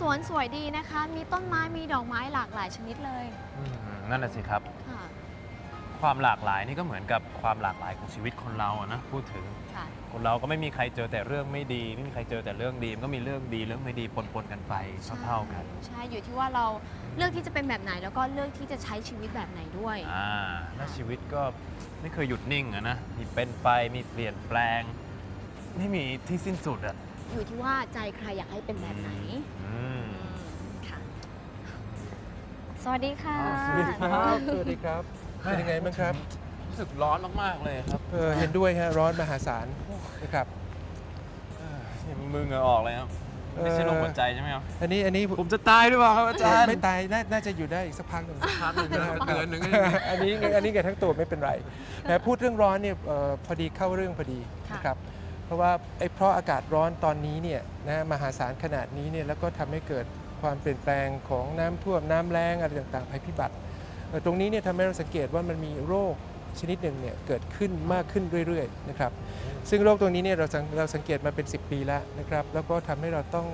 สวนสวยดีนะคะ มีต้นไม้มีดอกไม้หลากหลายชนิดเลยอืมนั่นน่ะสิครับ ค่ะความหลากหลายนี่ก็เหมือนกับความหลากหลายของชีวิตคนเราอะนะพูดถึงค่ะคนเราก็ไม่มีใครเจอแต่เรื่องไม่ดี ไม่มีใครเจอแต่เรื่องดีมันก็มีเรื่องดีเรื่องไม่ดีปนๆกันไปเท่าๆกันใช่อยู่ที่ว่าเราเลือกที่จะเป็นแบบไหน แล้วก็เลือกที่จะใช้ชีวิตแบบไหนด้วย อ่าแล้วชีวิตก็ไม่เคยหยุดนิ่งอะนะมีเป็นไปมีเปลี่ยนแปลงไม่มีที่สิ้นสุดอะ อยู่ที่ว่าใจใครอยากให้เป็นแบบไหนอืมอืมค่ะ สวัสดีค่ะ สวัสดีครับ สวัสดีครับเป็นยังไงบ้างครับ รู้สึกร้อนมากๆเลยครับเออเห็นด้วยฮะร้อนมหาศาลนะครับเออเนี่ยมือเหงือออกเลยครับไม่ใช่เอ่อลมหัวใจใช่ไหมครับ อันนี้อันนี้ผมจะตายหรือเปล่าครับอาจารย์ ไม่ตายนาน่าจะอยู่ได้อีกสักพักหนึ่งพักหนึ่งนะครับเดือนหนึ่งก็อันนี้อันนี้ไงทั้งตัวไม่เป็นไรแต่พูดเรื่องร้อนเนี่ยเอ่อพอดีเข้าเรื่องพอดีค่ะนะครับ เพราะว่าไอ้เพราะอากาศร้อนตอนนี้เนี่ยนะมหาศาลขนาดนี้เนี่ยแล้วก็ทำให้เกิดความเปลี่ยนแปลงของน้ำท่วมน้ำแรงอะไรต่างๆภัยพิบัติ ตรงนี้เนี่ยทำให้เราสังเกตว่ามันมีโรคชนิดหนึ่งเนี่ยเกิดขึ้นมากขึ้นเรื่อยๆนะครับซึ่งโรคตรงนี้เนี่ยเราสังเราสังเกตมาเป็น 10 ปีแล้วนะครับแล้วก็ทำให้เราต้อง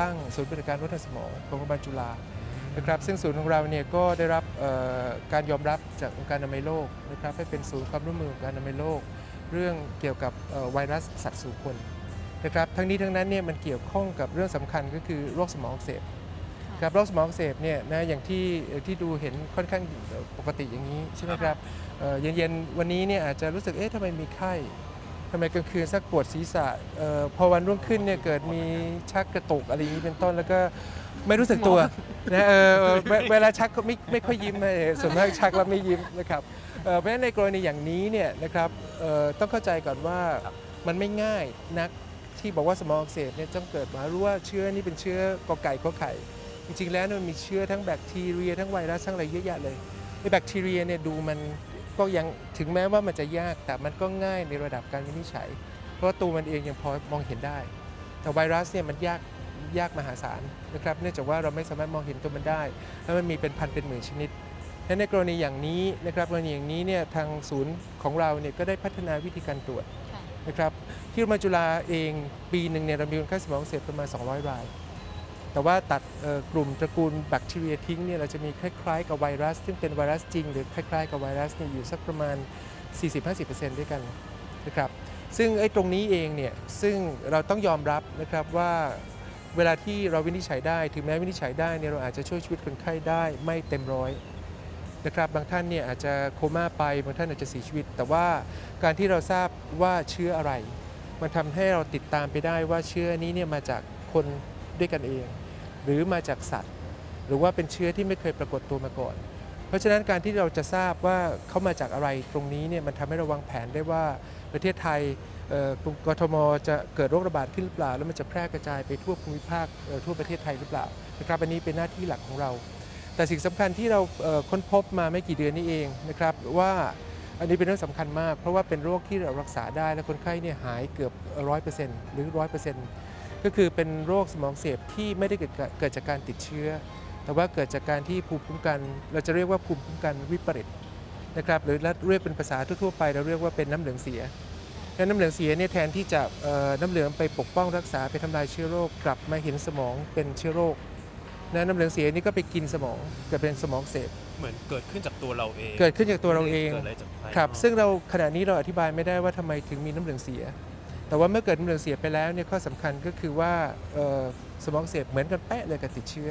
ตั้งศูนย์บริการวัฒนสมองของโรงพยาบาลจุฬานะครับซึ่งศูนย์ของเราเนี่ยก็ได้รับการยอมรับจากองค์การอนามัยโลกนะครับให้เป็นศูนย์ความร่วมมือองค์การอนามัยโลก เรื่องเกี่ยวกับเอ่อไวรัสสัตว์สู่คนนะครับทั้งนี้ทั้งนั้นเนี่ยมันเกี่ยวข้องกับเรื่องสำคัญก็คือโรคสมองอักเสบครับโรคสมองอักเสบเนี่ยนะอย่างที่เอ่อที่ดูเห็นค่อนข้างปกติอย่างนี้ใช่ไหมครับเอ่อเย็นๆวันนี้เนี่ยอาจจะรู้สึกเอ๊ะทำไมมีไข้ทำไมกลางคืนสักปวดศีรษะเออพอวันรุ่งขึ้นเนี่ยเกิดมีชักกระตุกอะไรอย่างนี้เป็นต้นแล้วก็ไม่รู้สึกตัวนะเออเออเวเวลาชักก็ไม่ไม่ค่อยยิ้มเลยส่วนมากชักแล้วไม่ยิ้มนะครับ เอ่อเพราะฉะนั้นในกรณีอย่างนี้เนี่ยนะครับเอ่อต้องเข้าใจก่อนว่ามันไม่ง่ายนักที่บอกว่าสมองอักเสบเนี่ยต้องเกิดมารู้ว่าเชื้อนี่เป็นเชื้อกอไก่ขอไข่ จริงๆ แล้วเนี่ยมันมีเชื้อทั้งแบคทีเรีย ทั้งไวรัสทั้งอะไรเยอะแยะเลยไอ้แบคทีเรียเนี่ยดูมันก็ยังถึงแม้ว่ามันจะยากแต่มันก็ง่ายในระดับการวินิจฉัย เพราะว่าตัวมันเองยังพอมองเห็นได้ แต่ไวรัสเนี่ยมันยากยากมหาศาลนะครับเนื่องจากว่าเราไม่สามารถมองเห็นตัวมันได้ แล้วมันมีเป็นพันเป็นหมื่นชนิด และในกรณีอย่างนี้นะครับกรณีอย่างนี้เนี่ยทางศูนย์ของเราเนี่ยก็ได้พัฒนาวิธีการตรวจค่ะนะครับที่โรงพยาบาลจุฬาเองปีหนึ่งเนี่ยเรามีคนไข้สมองอักเสพประมาณ 200 ราย แต่ว่าตัดเอ่อกลุ่มตระกูลแบคทีเรียทิ้งเนี่ยเราจะมีคล้ายๆกับไวรัส ซึ่งเป็นไวรัสจริง หรือคล้ายๆกับไวรัสเนี่ยอยู่สักประมาณ 40-50%ด้วยกันนะครับซึ่งไอ้ตรงนี้เองเนี่ยซึ่งเราต้องยอมรับนะครับว่าเวลาที่เราวินิจฉัยได้ ถึงแม้วินิจฉัยได้เนี่ยเราอาจจะช่วยชีวิตคนไข้ได้ไม่เต็มร้อย นะครับบางท่านเนี่ยอาจจะโคม่าไปบางท่านอาจจะเสียชีวิต แต่ว่าการที่เราทราบว่าเชื้ออะไร มันทำให้เราติดตามไปได้ว่าเชื้อนี้เนี่ยมาจากคนด้วยกันเอง หรือมาจากสัตว์ หรือว่าเป็นเชื้อที่ไม่เคยปรากฏตัวมาก่อน เพราะฉะนั้นการที่เราจะทราบว่าเขามาจากอะไรตรงนี้เนี่ยมันทำให้เราวางแผนได้ว่าประเทศไทยกรทมจะเกิดโรคระบาดขึ้นหรือเปล่า แล้วมันจะแพร่กระจายไปทั่วภูมิภาคทั่วประเทศไทยหรือเปล่านะครับอันนี้เป็นหน้าที่หลักของเรา แต่สิ่งสำคัญที่เราค้นพบมาไม่กี่เดือนนี้เองนะครับว่าอันนี้เป็นเรื่องสำคัญมาก เพราะว่าเป็นโรคที่เรารักษาได้และคนไข้เนี่ยหายเกือบร้อยเปอร์เซ็นต์หรือร้อยเปอร์เซ็นต์ก็คือเป็นโรคสมองอักเสพที่ไม่ได้เกิดจากเกิดจากการติดเชื้อ แต่ว่าเกิดจากการที่ภูมิคุ้มกัน เราจะเรียกว่าภูมิคุ้มกันวิปริตนะครับหรือเรียกเป็นภาษาทั่วๆไปเราเรียกว่าเป็นน้ำเหลืองเสียและน้ำเหลืองเสียเนี่ยแทนที่จะน้ำเหลืองไปปกป้องรักษาไปทำลายเชื้อโรคกลับมาเห็นสมองเป็นเชื้อโรค นะน้ำเหลืองเสียนี่ก็ไปกินสมองเกิดเป็นสมองเสพเหมือนเกิดขึ้นจากตัวเราเองเกิดขึ้นจากตัวเราเองเกิดอะไรจากภายนอกครับซึ่งเราขณะนี้เราอธิบายไม่ได้ว่าทำไมถึงมีน้ำเหลืองเสีย แต่ว่าเมื่อเกิดน้ำเหลืองเสียไปแล้วเนี่ยข้อสำคัญก็คือว่าเอ่อสมองเสพเหมือนกันเป๊ะเลยกับติดเชื้อ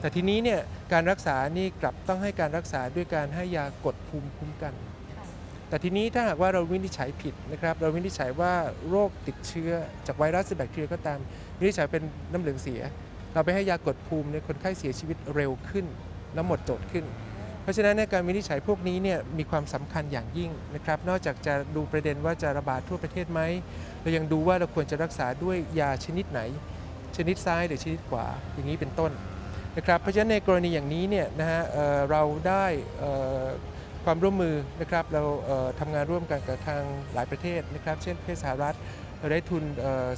แต่ทีนี้เนี่ยการรักษานี่กลับต้องให้การรักษาด้วยการให้ยากดภูมิคุ้มกัน ค่ะแต่ทีนี้ถ้าหากว่าเราวินิจฉัยผิดนะครับเราวินิจฉัยว่าโรคติดเชื้อจากไวรัสหรือแบคทีเรียก็ตามวินิจฉัยเป็นน้ำเหลืองเสีย เราไปให้ยากดภูมิเนี่ยคนไข้เสียชีวิตเร็วขึ้น และหมดโจทย์ขึ้น เพราะฉะนั้นในการวินิจฉัยพวกนี้เนี่ยมีความสำคัญอย่างยิ่งนะครับ นอกจากจะดูประเด็นว่าจะระบาดทั่วประเทศไหมเรายังดูว่าเราควรจะรักษาด้วยยาชนิดไหน ชนิดซ้ายหรือชนิดขวาอย่างนี้เป็นต้นนะครับเพราะฉะนั้นในกรณีอย่างนี้เนี่ยนะฮะเเราได้ ความร่วมมือนะครับเราเทำงานร่วมกันกับทางหลายประเทศนะครับ เช่นประเทศสหรัฐเราได้ทุน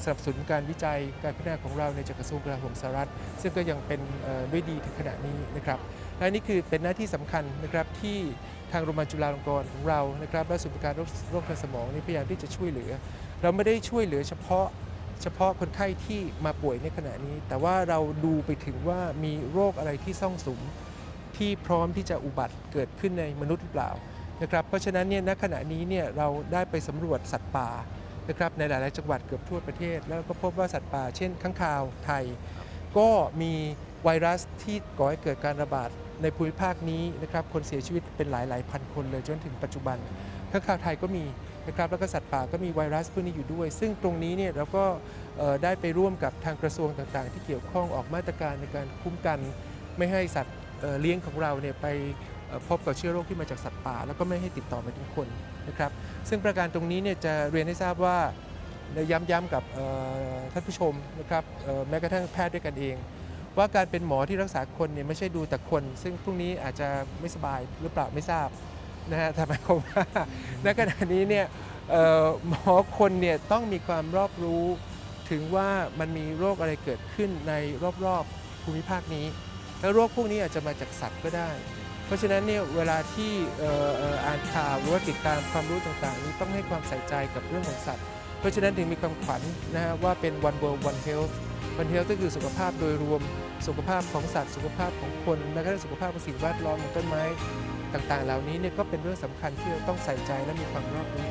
สนับสนุนการวิจัยการพัฒนาของเราในจากกระทรวงกลาโหมสหรัฐ ซึ่งก็ยังเป็นด้วยดีถึงขณะนี้นะครับและนี่คือเป็นหน้าที่สำคัญนะครับที่ทางโรงพยาบาลจุฬาลงกรณ์ของเรานะครับและศูนย์บริการโรคโรคทางสมองนี่พยายามที่จะช่วยเหลือ เราไม่ได้ช่วยเหลือเฉพาะเฉพาะคนไข้ที่มาป่วยในขณะนี้ แต่ว่าเราดูไปถึงว่ามีโรคอะไรที่ซ่องสุม ที่พร้อมที่จะอุบัติเกิดขึ้นในมนุษย์หรือเปล่านะครับเพราะฉะนั้นเนี่ยณขณะนี้เนี่ยเราได้ไปสำรวจสัตว์ป่านะครับในหลาย ๆ จังหวัดเกือบทั่วประเทศ แล้วก็พบว่าสัตว์ป่า เช่นข้างคาวไทย ก็มีไวรัสที่ก่อให้เกิดการระบาดในภูมิภาคนี้นะครับคนเสียชีวิตเป็นหลายหลายๆพันคนเลยจนถึงปัจจุบันข้างคาวไทยก็มีนะครับแล้วก็สัตว์ป่าก็มีไวรัสพวกนี้อยู่ด้วย ซึ่งตรงนี้เนี่ยเราก็ได้ไปร่วมกับทางกระทรวงต่าง ๆ ที่เกี่ยวข้องออกมาตรการในการคุ้มกัน ไม่ให้สัตว์ เเลี้ยงของเราเนี่ยไปพบกับเชื้อโรคที่มาจากสัตว์ป่า แล้วก็ไม่ให้ติดต่อมาถึงคนนะครับ ซึ่งประการตรงนี้เนี่ยจะเรียนให้ทราบว่าย้ำๆกับท่านผู้ชมนะครับแม้กระทั่งแพทย์ด้วยกันเอง ว่าการเป็นหมอที่รักษาคนเนี่ยไม่ใช่ดูแต่คน ซึ่งพรุ่งนี้อาจจะไม่สบายหรือเปล่าไม่ทราบนะฮะแต่หมายความว่าณขณะนี้เนี่ยหมอคนเนี่ยต้องมีความรอบรู้ถึงว่ามันมีโรคอะไรเกิดขึ้นในรอบๆภูมิภาคนี้ แล้วโรคพวกนี้อาจจะมาจากสัตว์ก็ได้ เพราะฉะนั้นเนี่ยเวลาที่อ่อเอ่ออ่านข่าวหรือว่าติดตามความรู้ต่างๆ นี้ต้องให้ความใส่ใจกับเรื่องของสัตว์ เพราะฉะนั้นถึงมีคำขวัญนะฮะว่าเป็น one world one health one health ก็คือสุขภาพโดยรวมสุขภาพของสัตว์สุขภาพของคนแม้กระทั่งสุขภาพของสิ่งแวดล้อมของต้นไม้ต่างๆ เหล่านี้เนี่ยก็เป็นเรื่องสำคัญที่เราต้องใส่ใจและมีความรอบรู้